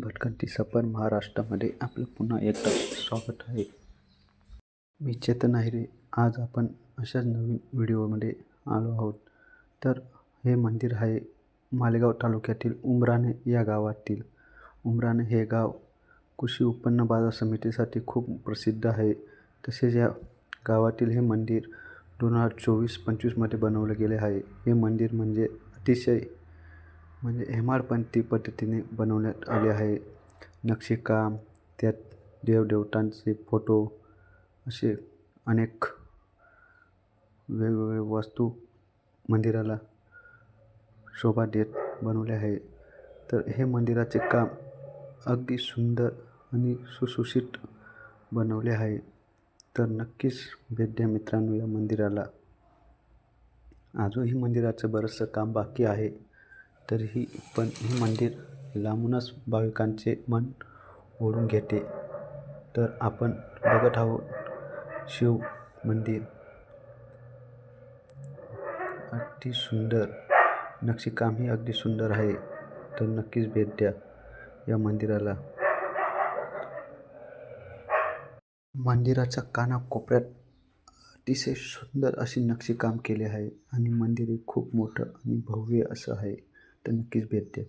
भटकंती सफर महाराष्ट्रामध्ये आपलं पुन्हा एकदा स्वागत आहे. मी चेतन आहिरे. आज आपण अशाच नवीन व्हिडिओमध्ये आलो आहोत. तर हे मंदिर आहे मालेगाव तालुक्यातील उमराणे या गावातील. उमराणे हे गाव कृषी उत्पन्न बाजार समितीसाठी खूप प्रसिद्ध आहे. तसेच या गावातील हे मंदिर दोन हजार चोवीस पंचवीसमध्ये बनवलं गेले आहे. हे मंदिर म्हणजे अतिशय म्हणजे हेमाडपंथी पद्धतीने बनवण्यात आले आहे. नक्षीकाम त्यात देवदेवतांचे फोटो असे अनेक वेगवेगळे वस्तू मंदिराला शोभा देत बनवले आहे. तर हे मंदिराचे काम अगदी सुंदर आणि सुशोषित बनवले आहे. तर नक्कीच भेट द्या मित्रांनो या मंदिराला. आजही मंदिराचं बरंचसं काम बाकी आहे. तरीही पण हे मंदिर लांबूनच भाविकांचे मन ओढून घेते. तर आपण बघत आहोत शिव मंदिर. अगदी सुंदर. नक्षीकामही अगदी सुंदर आहे. तर नक्कीच भेट द्या या मंदिराला. मंदिराच्या कानाकोपऱ्यात अतिशय सुंदर अशी नक्षीकाम केले आहे आणि मंदिर हे खूप मोठं आणि भव्य असं आहे. तर नक्कीच भेट द्या